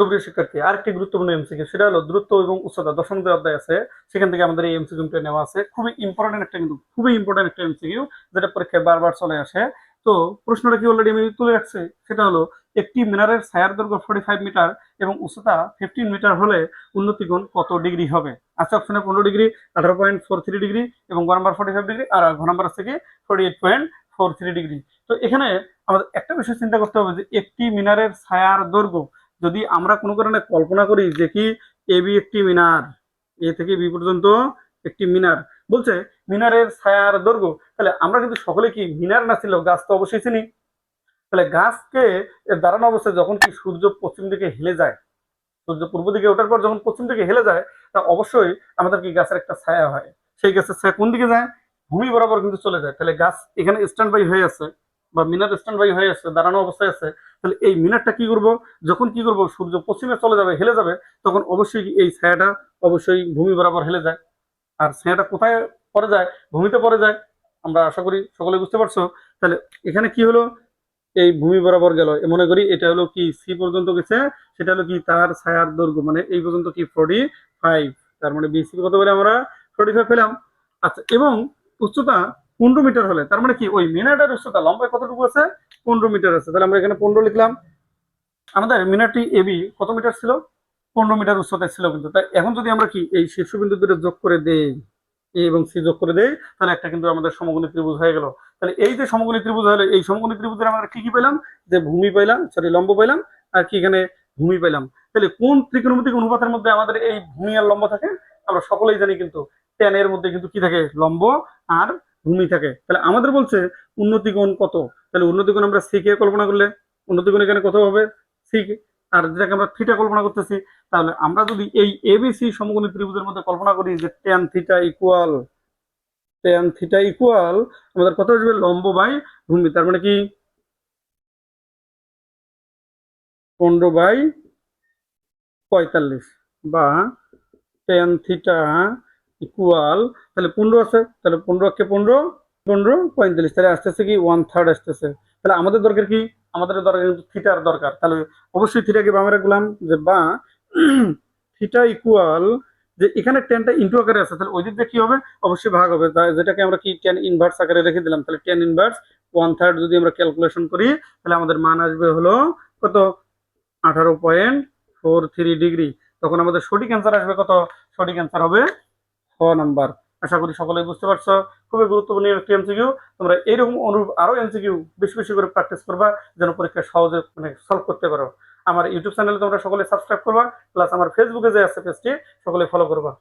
সুপ্রিয় শিক্ষার্থী, আরেকটি গুরুত্বপূর্ণ এমসিকিউ সেটা হলো দ্রুত এবং উচ্চতা। দশম যে অধ্যায় আছে, সেখান থেকে আমাদের এই এমসিকিউটা নেওয়া আছে। খুবই ইম্পর্টেন্ট একটা কিন্তু, খুবই ইম্পর্টেন্ট একটা এমসিকিউ যেটা পরীক্ষায় বারবার চলে আসে। তো প্রশ্নটা কি অলরেডি আমি তুলে রাখছি? সেটা হলো, একটি মিনারের ছায়ার দৈর্ঘ্য ফোর্টি ফাইভ মিটার এবং উচ্চতা ফিফটিন মিটার হলে উন্নতি কোণ কত ডিগ্রি হবে? আচ্ছা অপশনে পনেরো ডিগ্রি আঠারো পয়েন্ট ফোর থ্রি ডিগ্রি এবং ঘ নাম্বার ফোর্টি ফাইভ ডিগ্রি আর ঘ নাম্বার আছে কি forty eight point four three degree তো এখানে আমাদের একটা বিষয় চিন্তা করতে হবে যে, একটি মিনারের ছায়ার দৈর্ঘ্য যদি আমরা কোনো কারণে কল্পনা করি যে কি এ বি একটি মিনার, এ থেকে বি পর্যন্ত একটি মিনার, বলছে মিনারের ছায়ার দৈর্ঘ্য, তাহলে আমরা কিন্তু সকলে কি মিনার না ছিল? গাছ তো অবশ্যই চিনি তাহলে গাছকে এর দাঁড়ানো অবস্থায় যখন কি সূর্য পশ্চিম দিকে হেলে যায়, সূর্য পূর্ব দিকে ওঠার পর যখন পশ্চিম দিকে হেলে যায়, তা অবশ্যই আমাদের কি গাছের একটা ছায়া হয়। সেই গাছের ছায়া কোন দিকে যায়? ভূমি বরাবর কিন্তু চলে যায়। তাহলে গাছ এখানে স্ট্যান্ড বাই হয়ে আছে। বা মিনার স্ট্যান্ড বাই হয়ে আছে, দাঁড়ানো অবস্থায় আছে, তাহলে এই মিনারটা কি করব? যখন কি করব? সূর্য পশ্চিমে চলে যাবে, হেলে যাবে, তখন অবশ্যই এই ছায়াটা অবশ্যই ভূমি বরাবর হেলে যায়। আর ছায়াটা কোথায় পড়ে যায়? ভূমিতে পড়ে যায়। আমরা আশা করি সকলে বুঝতে পারছ। তাহলে এখানে কি হলো? এই ভূমি বরাবর গেল। মনে করি এটা হলো কি সি পর্যন্ত গেছে? সেটা হলো কি তার ছায়ার দৈর্ঘ্য মানে এই পর্যন্ত কি ফোর্টি ফাইভ তার মানে বিসি কত বলে আমরা? ফোর্টি ফাইভ পেলাম। আচ্ছা এবং উচ্চতা পনেরো মিটার হলে, তার মানে কি? ওই মিনারটার উচ্চতা লম্বায় কতটুকু আছে? পনেরো মিটার আছে। তাহলে আমরা এখানে পনেরো লিখলাম। আমাদের মিনারটি এবি কত মিটার ছিল? পনেরো মিটার উচ্চতায় ছিল কিন্তু। তাই এখন যদি আমরা কি এই শীর্ষবিন্দু দুটো যোগ করে দেই এ এবং সি যোগ করে দেই, তাহলে একটা কিন্তু আমাদের সমকোণী ত্রিভুজ হয়ে গেল। তাহলে এই যে সমকোণী ত্রিভুজ হলো, এই সমকোণী ত্রিভুজের আমরা কি কি পেলাম? যে ভূমি পেলাম সরি লম্ব পেলাম, আর কি এখানে ভূমি পেলাম। তাহলে কোন ত্রিকোণমিতিক অনুপাতের মধ্যে আমাদের এই ভূমি আর লম্ব থাকে? আমরা সকলেই জানি কিন্তু এর মধ্যে কিন্তু কি থাকে? লম্ব আর ভূমি থাকে। তাহলে আমাদের বলছে উন্নতি কোণ কত? তাহলে উন্নতি কোণ আমরা সি কে কল্পনা করলে উন্নতি কোণ এখানে কত হবে? সি কে আর যেটাকে আমরা থিটা কল্পনা করতেছি, তাহলে আমরা যদি এই এবিসি সমকোণী ত্রিভুজের মধ্যে কল্পনা করি যে tan theta equal tan theta equal আমাদের কত আসবে? লম্ব বাই ভূমি। তার মানে কি? পনেরো বাই পঁয়তাল্লিশ বা টেন থিটা ইকুয়াল তাহলে পনেরো আছে, তাহলে পনেরো কে পনেরো পনেরো পঁয়তাল্লিশ, তাহলে আসতেছে কি ওয়ান থার্ড আসতেছে। তাহলে আমাদের দরকার কি? আমাদের দরকার কিন্তু থিটার দরকার। তাহলে অবশ্যই থিটাকে বামে রাখলাম যে বা থিটা ইকুয়াল যে এখানে টেনটা ইন্টু আকারে আছে, তাহলে ওই দিক দিয়ে কি হবে? অবশ্যই ভাগ হবে। যেটাকে আমরা কি টেন ইনভার্স আকারে রেখে দিলাম, তাহলে টেন ইনভার্স ওয়ান থার্ড যদি আমরা ক্যালকুলেশন করি, তাহলে আমাদের মান আসবে হলো কত? আঠারো পয়েন্ট ফোর থ্রি ডিগ্রি তখন আমাদের সঠিক অ্যান্সার আসবে কত? সঠিক অ্যান্সার হবে ছ নাম্বার। আশা করি সকলেই বুঝতে পারছ, খুবই গুরুত্বপূর্ণ একটি এমসিকিউ তোমরা এইরকম অনুরূপ আরও এমসিকিউ বেশি বেশি করে প্র্যাকটিস করবা, যেন পরীক্ষা সহজে মানে সলভ করতে পারো। আমার ইউটিউব চ্যানেলে তোমরা সকলে সাবস্ক্রাইব করবা প্লাস আমার ফেসবুকে যে আছে পেজটি সকলে ফলো করবা।